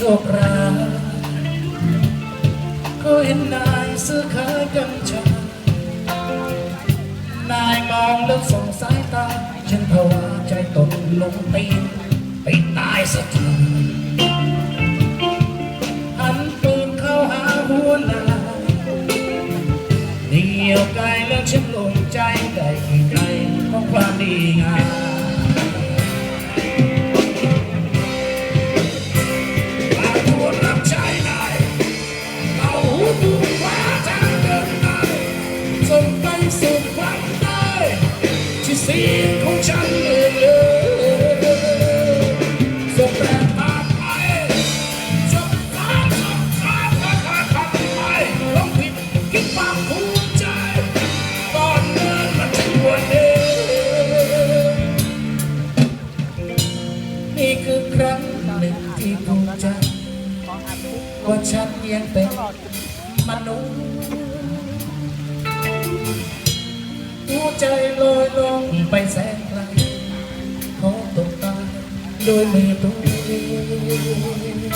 คร้ายก็เห็นนายซื้อขายกัญชานายมองแล้วส่งสายตา ฉันภาวะใจตกลงตีนไปตายสักทีหันปืนเข้าหาหัวนายเดียวไกลแล้วฉันลงใจได้กี่ไกลของความดีงาม ที่สีนของฉันเองเลยส่งแรงตามไปส่งฟ้าส่งฟ้าฟ้าฟ้าฟ้าไปลองผิดคิดความภูมิใจก่อนเดินมาถึงวันนี้นี่คือครั้งหนึ่งที่ภูมิใจว่าฉันยังเป็นมนุษย์หัวใจลอย ไก